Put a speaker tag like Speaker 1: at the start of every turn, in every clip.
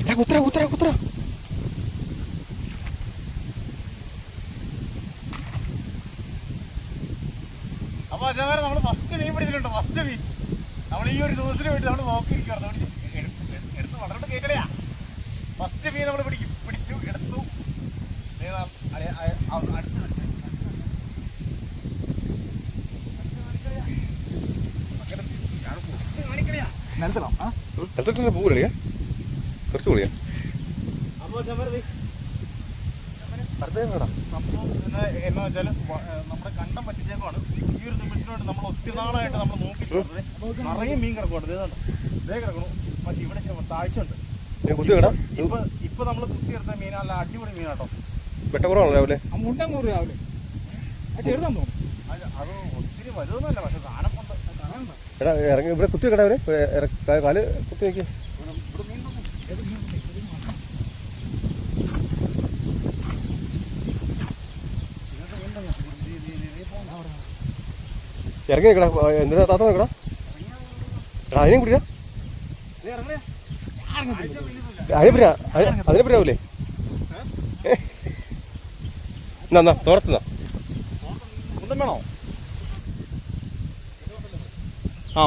Speaker 1: എടാ, കുത്തറ കുത്തറ കുത്തറ
Speaker 2: അപ്പൊ അതേപോലെ നമ്മൾ ഫസ്റ്റ് മീൻ പിടിച്ചിട്ടുണ്ട് ഫസ്റ്റ് മീൻ നമ്മൾ ഈ ഒരു ദിവസത്തിന് വേണ്ടി നമ്മൾ നോക്കിയിരിക്കുകയാണ്. നമ്മൾ എടുത്ത് വളർന്നു കേൾക്കലയാ ഫസ്റ്റ് മീൻ നമ്മൾ പിടിക്കും. പിടിച്ചു എടുത്തു. അടുത്ത് വെച്ച്. അങ്ങനെ ഞാൻ പൊക്കി
Speaker 1: എടുത്തിട്ട് പൂ കളിയാ കുറച്ച് കളിയാ
Speaker 2: എന്നാ നമ്മുടെ കണ്ടം പറ്റിച്ചേക്കാണ് ഈ ഒരു നമ്മൾ ഒത്തിരി നാളായിട്ട് നമ്മൾ നോക്കിയിട്ടുണ്ട് നിറയെ മീൻ കിടക്കുവാണ്. കിടക്കണു മറ്റേ ഇവിടെ താഴ്ച ഉണ്ട്
Speaker 1: കുത്തി
Speaker 2: ഇപ്പൊ ഇപ്പൊ നമ്മൾ കുത്തിയെടുത്ത മീൻ നല്ല അടിപൊളി മീനാട്ടോ.
Speaker 1: രാവിലെ?
Speaker 3: കൂറ് അത്
Speaker 2: ഒത്തിരി വലുതൊന്നുമല്ല പക്ഷെ സാധനം.
Speaker 1: എടാ ഇറങ്ങി. ഇവിടെ കുത്തി വെക്കടാ അവർ. കാൽ കുത്തി വെക്കി. ഇറങ്ങി നിൽക്കടാ എന്തിനാ താത്ത നിൽക്കടാ എടാ അതിനെ കുടിയാ. അതിനെ പറയാവൂലേ അതിനെ എന്നാ തോർത്തുന്നാ
Speaker 2: വേണോ? ആ.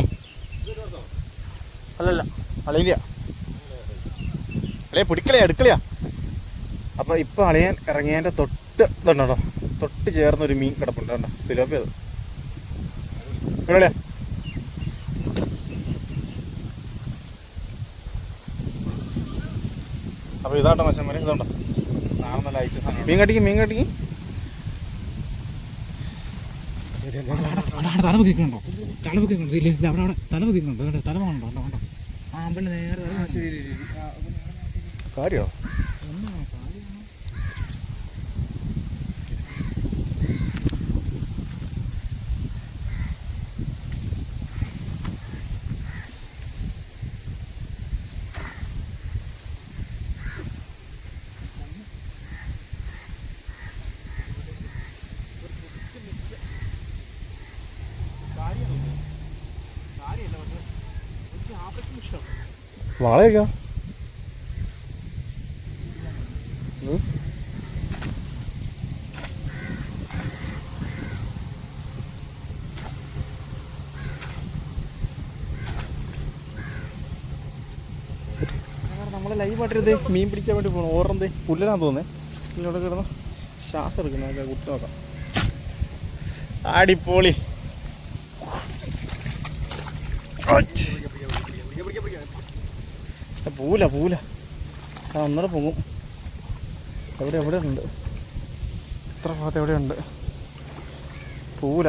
Speaker 2: അല്ലല്ല അളയില്ല അളയെ പിടിക്കളയാ എടുക്കളയാ. അപ്പൊ ഇപ്പൊ അളയാൻ ഇറങ്ങിയതിന്റെ തൊട്ട് ഇതുണ്ടോ തൊട്ട് ചേർന്ന ഒരു മീൻ കിടപ്പുണ്ട് കണ്ടോ? സിലോപ്പി അത്. അപ്പൊ ഇതാട്ടോ മച്ചന്മാരെ ഇതുണ്ടോ? സാധനം നല്ല ഐറ്റം മീൻ കട്ടിക്ക് മീൻ കട്ടിക്ക്
Speaker 3: തല പൊക്കിക്കുന്നുണ്ടോ തല പൊക്കിക്കുന്നുണ്ടോ ഇല്ല ഇല്ല അവിടെ അവിടെ. തല കേൾക്കുന്നുണ്ടോ കണ്ടോ കണ്ടോ കണ്ടോ ആ അമ്പലിന് നേരെ
Speaker 1: കാര്യോ? വാളയൊക്കെയോ
Speaker 2: നമ്മൾ മീൻ പിടിക്കാൻ വേണ്ടി പോകണം ഓർമ്മ പുല്ലനാന്ന് തോന്നുന്നേ. ഇവിടെ കിടന്ന് ശ്വാസം എടുക്കുന്ന. അതൊക്കെ കുത്തി നോക്കാം. അച്ച്. പൂല പൂല ആ ഒന്നര പൊങ്ങും. എവിടെ എവിടെ ഉണ്ട്? ഇത്ര ഭാഗത്ത് എവിടെയുണ്ട് പൂല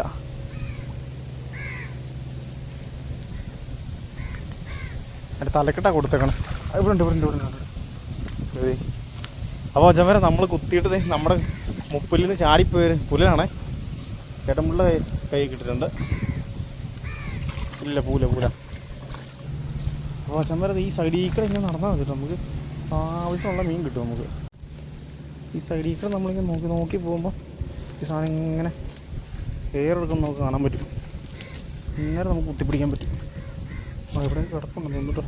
Speaker 2: അതിന്റെ തലക്കെട്ടാ കൊടുത്തേക്കണം. ഇവിടെ ഉണ്ട് ഇവിടെ ഉണ്ട് ഇവിടെ ഉണ്ട്. ഉണ്ട്. അപ്പോൾ അജമര നമ്മൾ കുത്തിയിട്ട് നമ്മുടെ മുപ്പിൽ നിന്ന് ചാടിപ്പോയൊരു പുലനാണേ ചേട്ടൻപിള്ള കൈ കൈ കിട്ടിയിട്ടുണ്ട്. ഇല്ല പൂല പൂല അപ്പോൾ അജമര ഈ സൈഡിൽ കൂടെ ഇങ്ങനെ നടന്നാൽ മതി കേട്ടോ. നമുക്ക് ആവശ്യമുള്ള മീൻ കിട്ടും നമുക്ക്. ഈ സൈഡിൽ കൂടെ നമ്മളിങ്ങനെ നോക്കി നോക്കി പോകുമ്പോൾ ഈ സാധനം ഇങ്ങനെ എയറെടുക്കുന്ന നമുക്ക് കാണാൻ പറ്റും. ഇങ്ങനെ നമുക്ക് കുത്തിപ്പിടിക്കാൻ പറ്റും. ഇവിടെ കിടപ്പുണ്ടെന്ന് തോന്നിട്ടോ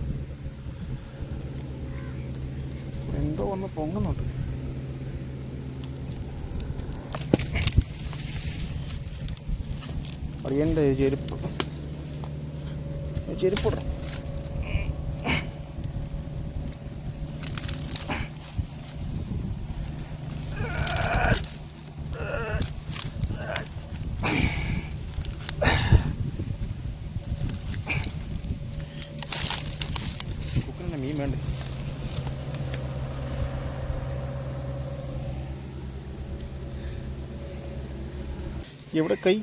Speaker 2: എന്തോ വന്ന് പൊങ്ങുന്നുണ്ട്. അറിയണ്ടേ ചെരുപ്പ്. ചെരുപ്പ് കുക്കിനെ മീൻ വേണ്ടേ എവിടെ കൈ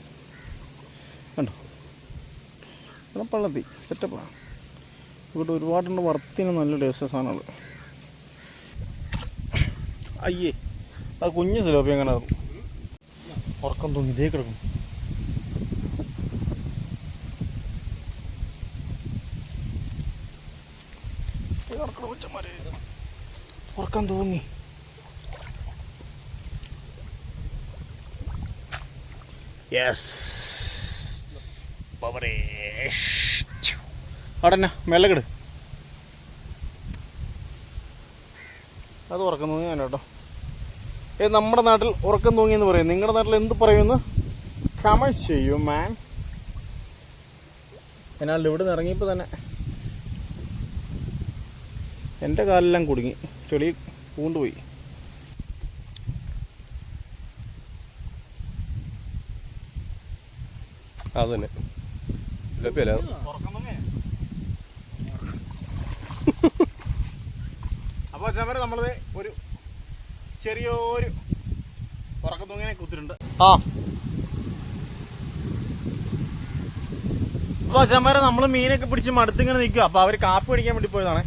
Speaker 2: കണ്ടോ ഇവിടെ പള്ളത്തി സെറ്റപ്പാണ് ഇവിടെ ഒരുപാടുണ്ട് വറുത്തിന് നല്ല ടേസ്റ്റ് സാധനങ്ങൾ അയ്യേ അത് കുഞ്ഞ് സിലോപ്പി എങ്ങനെ ഉറക്കം തോന്നി ഇതേ കിടക്കും റോച്ചന്മാരെ ഉറക്കം തോന്നി. യെസ് മെല്ലകട് അത് ഉറക്കം തോന്നി ഞാൻ കേട്ടോ ഏ നമ്മുടെ നാട്ടിൽ ഉറക്കം തോന്നി എന്ന് പറയും. നിങ്ങളുടെ നാട്ടിൽ എന്ത് പറയുമെന്ന് കമൻ ചെയ്യൂ മാൻ എന്നാൽ ഇവിടെ നിന്ന് ഇറങ്ങിയപ്പോൾ തന്നെ എന്റെ കാലെല്ലാം കുടുങ്ങി. ചെളി പൂണ്ടുപോയി.
Speaker 1: അത് തന്നെ ലഭ്യല്ല
Speaker 2: അപ്പോൾ ചമര നമ്മളത് ഒരു ചെറിയൊരു ഉറക്കം തൂങ്ങിനെ കുത്തിട്ടുണ്ട് ആ. അപ്പോൾ ചമര നമ്മൾ മീനൊക്കെ പിടിച്ച് മടുത്തിങ്ങനെ നിൽക്കുക അപ്പോൾ അവർ കാപ്പി പിടിക്കാൻ വേണ്ടി പോയതാണ്.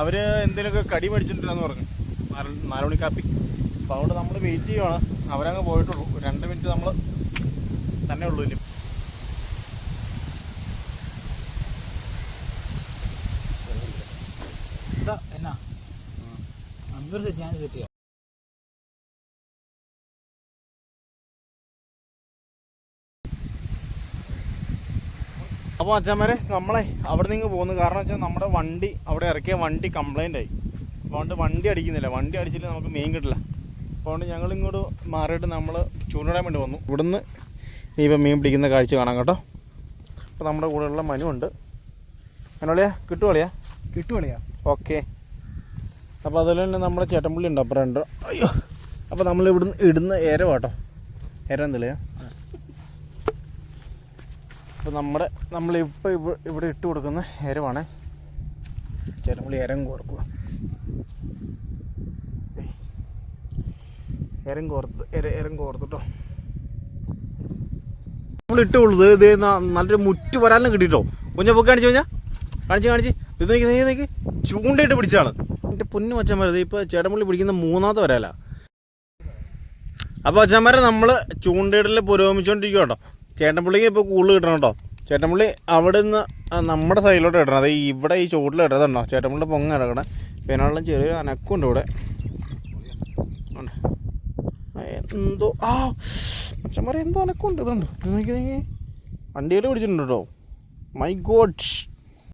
Speaker 2: അവർ എന്തെങ്കിലുമൊക്കെ കടി മേടിച്ചിട്ടുണ്ടെന്ന് പറഞ്ഞു. നാല് മണി കാപ്പി. അപ്പോൾ അതുകൊണ്ട് നമ്മൾ വെയിറ്റ് ചെയ്യുവാണ്. അവരങ്ങ് പോയിട്ടുള്ളൂ. രണ്ട് മിനിറ്റ് നമ്മൾ തന്നെ ഉള്ളൂ ഇനി.
Speaker 3: എന്നാ? സെറ്റ് ഞാൻ സെറ്റ്
Speaker 2: അപ്പോൾ അച്ഛന്മാരെ നമ്മളെ അവിടെ നിന്ന് പോകുന്നു കാരണം വെച്ചാൽ നമ്മുടെ വണ്ടി അവിടെ ഇറക്കിയ വണ്ടി കംപ്ലൈന്റ് ആയി. അതുകൊണ്ട് വണ്ടി അടിക്കുന്നില്ല. വണ്ടി അടിച്ചില്ല നമുക്ക് മീൻ കിട്ടില്ല. അതുകൊണ്ട് ഞങ്ങൾ ഇങ്ങോട്ട് മാറിയിട്ട് നമ്മൾ ചൂണ്ടിടാൻ വേണ്ടി വന്നു. ഇവിടുന്ന് ഇനിയിപ്പോൾ മീൻ പിടിക്കുന്ന കാഴ്ച കാണാം കേട്ടോ. അപ്പോൾ നമ്മുടെ കൂടെയുള്ള മനു ഉണ്ട്. അനോളിയാ കിട്ടുവളിയാ
Speaker 3: കിട്ടുവളിയാ
Speaker 2: ഓക്കെ. അപ്പോൾ അതുപോലെ തന്നെ നമ്മുടെ ചേട്ടൻപുള്ളി ഉണ്ട് അപ്പുറം ഉണ്ട്. അയ്യോ. അപ്പോൾ നമ്മൾ ഇവിടുന്ന് ഇടുന്ന ഏരോ കേട്ടോ. ഏരോ എന്തല്ലേ അപ്പോൾ നമ്മുടെ നമ്മളിപ്പോൾ ഇവ ഇവിടെ ഇട്ട് കൊടുക്കുന്ന എരവാണ്. ചേട്ടൻപുള്ളി എരം കോർക്കുക എരം കോർത്ത് എര എരം കോർത്തിട്ടോ. നമ്മൾ ഇട്ടുള്ളത് ഇത് നല്ലൊരു മുറ്റ് വരാനും കിട്ടിയിട്ടോ. കുഞ്ഞ പൊക്കെ കാണിച്ചു കഴിഞ്ഞാൽ കാണിച്ച് കാണിച്ച്. ഇത് നീക്കി നീ നീക്കി ചൂണ്ടയിട്ട് പിടിച്ചാണ് എന്റെ പൊന്നു അച്ഛന്മാർ ഇപ്പോൾ ചേട്ടമ്പള്ളി പിടിക്കുന്ന മൂന്നാമത്തെ വരാല അപ്പോൾ അച്ഛന്മാരെ നമ്മൾ ചൂണ്ടയിടൽ പുരോഗമിച്ചുകൊണ്ടിരിക്കുക കേട്ടോ ചേട്ടൻപള്ളിക്ക് ഇപ്പോൾ കൂടുതൽ കിട്ടണം കേട്ടോ ചേട്ടൻപുള്ളി അവിടെ നിന്ന് നമ്മുടെ സൈഡിലോട്ട് ഇടണം. അത് ഇവിടെ ഈ ചുവട്ടിൽ ഇടതുണ്ടോ? ചേട്ടൻപുള്ളി പൊങ്ങ ഇടക്കണേ പിന്നെ ചെറിയൊരു അനക്കുണ്ട് ഇവിടെ. എന്തോ ആ അച്ഛന്മാരെ എന്തോ അനക്കുണ്ട്. ഇതുണ്ട്. വണ്ടികൾ പിടിച്ചിട്ടുണ്ട് കേട്ടോ. My God